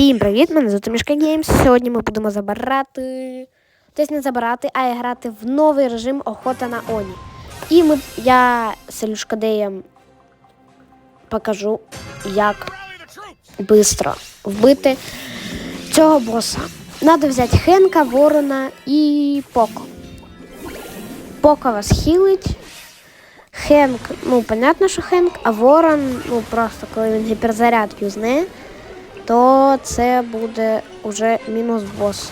Всім привіт! Мене звати Мішка Геймс. Сьогодні ми будемо забирати. Тобто не забирати, а грати в новий режим охота на Оні. І ми, я селюшкадеєм покажу, як швидко вбити цього боса. Надо взяти Хенка, Ворона і Поко. Поко вас хілить. Хенк, ну, понятно, що Хенк, а Ворон, ну просто коли він гіперзаряд юзне, то це буде уже мінус бос.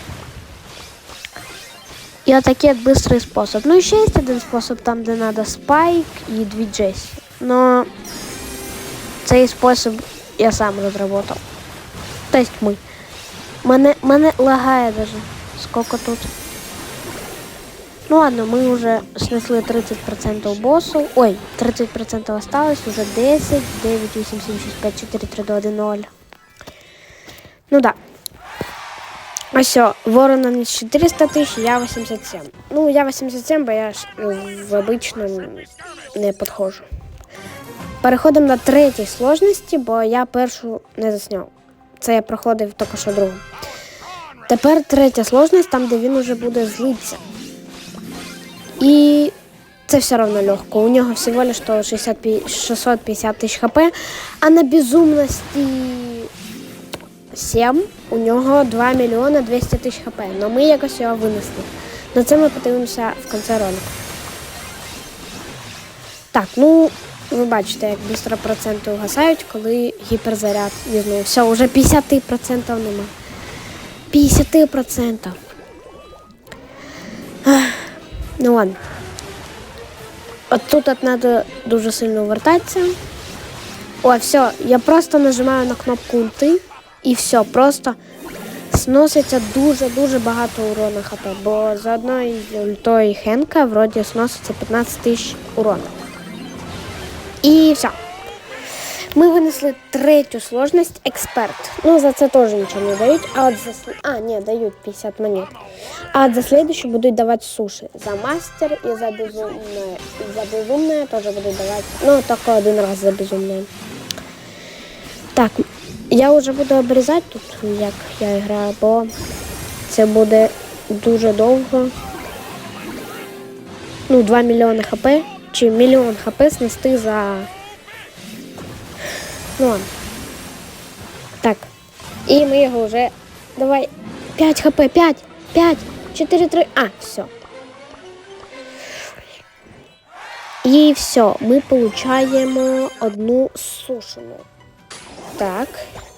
І отакий от быстрий спосіб. Ну і ще є один спосіб, там, де треба спайк і дві Джесі. Но цей спосіб я сам розробив. Тобто ми. Мене, мене лагає даже. Сколько тут? Ну ладно, мы уже снесли 30% боссов. Ой, 30% осталось, уже 10, 9, 8, 7, 6, 5, 4, 3, 2, 1, 0. Ну да. А все, ворона не 400 тысяч, я 87. Ну, я 87, бо я ж ну, в обичному не підходжу. Переходимо на третій сложності, бо я першу не засняв. Це я проходив тільки що другу. Тепер третя сложність, там, де він уже буде злитися. І це все равно легко. У нього всего лишь 60, 650 тисяч хп, а на безумності 7 у нього 2 мільйони 200 тисяч хп. Но ми якось його винесли. На це ми подивимося в кінці ролику. Так, ну ви бачите, як швидко проценти угасають, коли гіперзаряд юзнув. Все, вже 50% нема. 50%. Ах, Ну ладно. От тут от надо дуже сильно вертатися. О, все, я просто нажимаю на кнопку ульти і все, просто сноситься дуже-дуже багато урона хп, бо за одною ультою Хенка вроді сноситься 15 тисяч урона. І все. Ми винесли третю сложність експерт. Ну, за це теж нічого не дають. А от за А, ні, дають 50 монет. А от за следующую будуть давати суші. За мастер і за безумне. І за безумне теж будуть давати. Ну, тільки один раз за безумне. Так, я вже буду обрізати тут, як я граю, бо це буде дуже довго. Ну, 2 мільйони хп. Чи мільйон хп снести за. Ну ладно. Так. І ми його вже. Давай. 5 хп, 5, 5, 4, 3. А, все. І все, ми получаємо одну сушену. Так.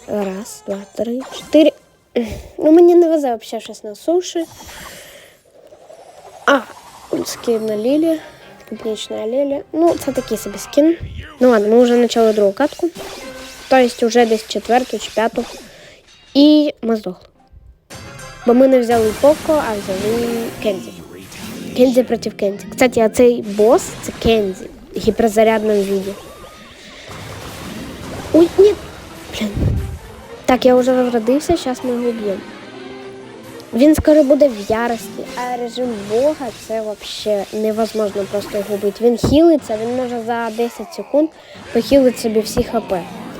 Раз, два, три, чотири. Ну, мені не везе взагалі щось на суші. А, скин на Лілі. Клубничная лілія. Ну, це такий собі скін. Ну ладно, ми вже почали другу катку. Тобто вже десь четверту чи п'яту. І ми здохли. Бо ми не взяли Поко, а взяли Кензі. Кензі проти Кензі. Кстати, а цей бос це Кензі в гіперзарядному віді. Ой, ні. Так, я вже розродився, зараз ми його б'ємо. Він скоро буде в ярості, а режим Бога це взагалі невозможно просто його бити. Він хілиться, він може за 10 секунд похилити собі всі хп.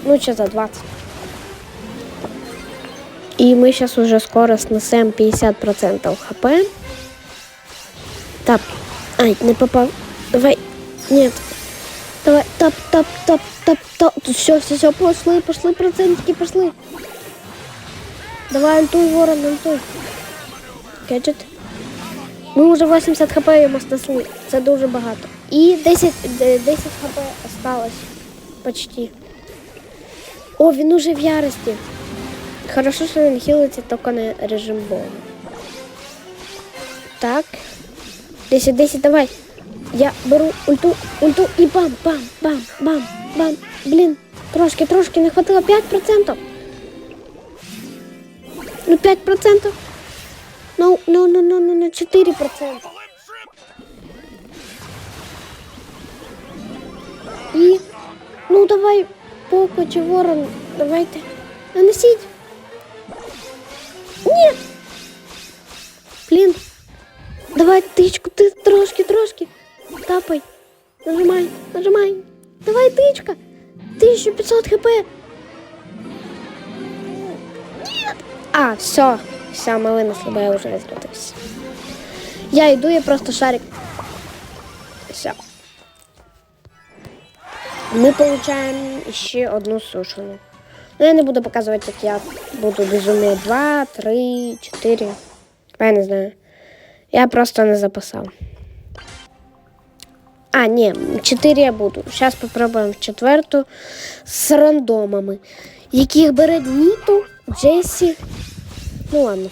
Ну, чи за 20. І ми зараз уже скоро снесемо 50% хп. Тап. Ай, не попав. Давай. Нет. Давай. Тап, тап, тап, тап, тап. Все, все, все, пошли, пошли, процентики, пошли. Давай ультуй, ворон, ультуй. Гаджет. Ми вже 80 хп йому снесли. Це дуже багато. І 10, 10 хп осталось. Почти. О, він уже в ярості. Хорошо, що він хілиться тільки на режим бою. Так. 10, 10, давай. Я беру ульту, ульту і бам, бам, бам, бам, бам. Блін, трошки, трошки не хватило 5%. Ну 5%. Ну, ну, ну, ну, ну, ну, 4%. І, ну давай, Поко чи Ворон, давайте. Нанесіть. Ні. Блін. Давай тичку, ти трошки, трошки. Тапай. Нажимай, нажимай. Давай тичка. 1500 хп. Ні. А, все, все, ми винесли, бо я вже розрядився. Я йду, я просто шарик. Все. Ми получаємо ще одну сушену. Ну, я не буду показувати, як я буду безумие 2, 3, 4. Я не знаю. Я просто не записав. А, ні, 4 я буду. Зараз попробуємо четверту з рандомами, яких бере Ніту, Джесі. Ну ладно.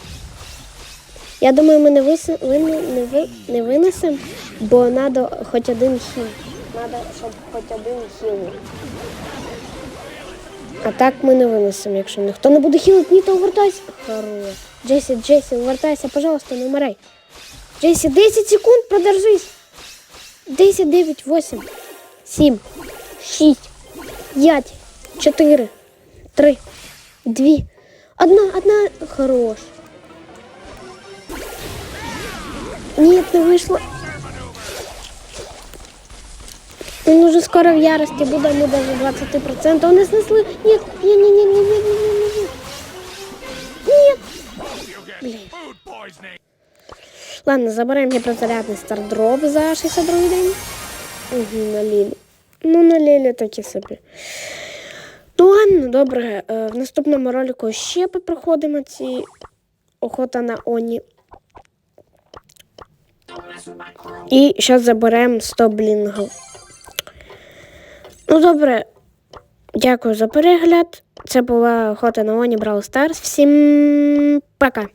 Я думаю, ми не, вис... ви... не, ви... не винесемо, бо треба хоч один хіл. Треба, щоб хоч один хіл. А так ми не винесемо, якщо ніхто не буде хілити, Ніта, увертайся. Хорош. Джесі, Джесі, увертайся, пожалуйста, не вмирай. Джесі, 10 секунд, продержись. 10, 9, 8, 7, 6, 5, 4, 3, 2, одна, одна, хорош. Нет, не вышло. Он уже скоро в ярости буде, ми даже 20%. Вони снесли. Нет, не, не, не, не, не, не, не, не. Нет. Блин. Ладно, забираємо гіперзарядний стардроп за 62 день. Угу, на Лілі. Ну, на Лілі такі собі. Ну ладно, добре. Е, В наступному ролику ще попроходимо ці охота на Оні. І зараз заберемо 100 блінгів. Ну, добре. Дякую за перегляд. Це була охота на Оні Brawl Stars. Всім пока!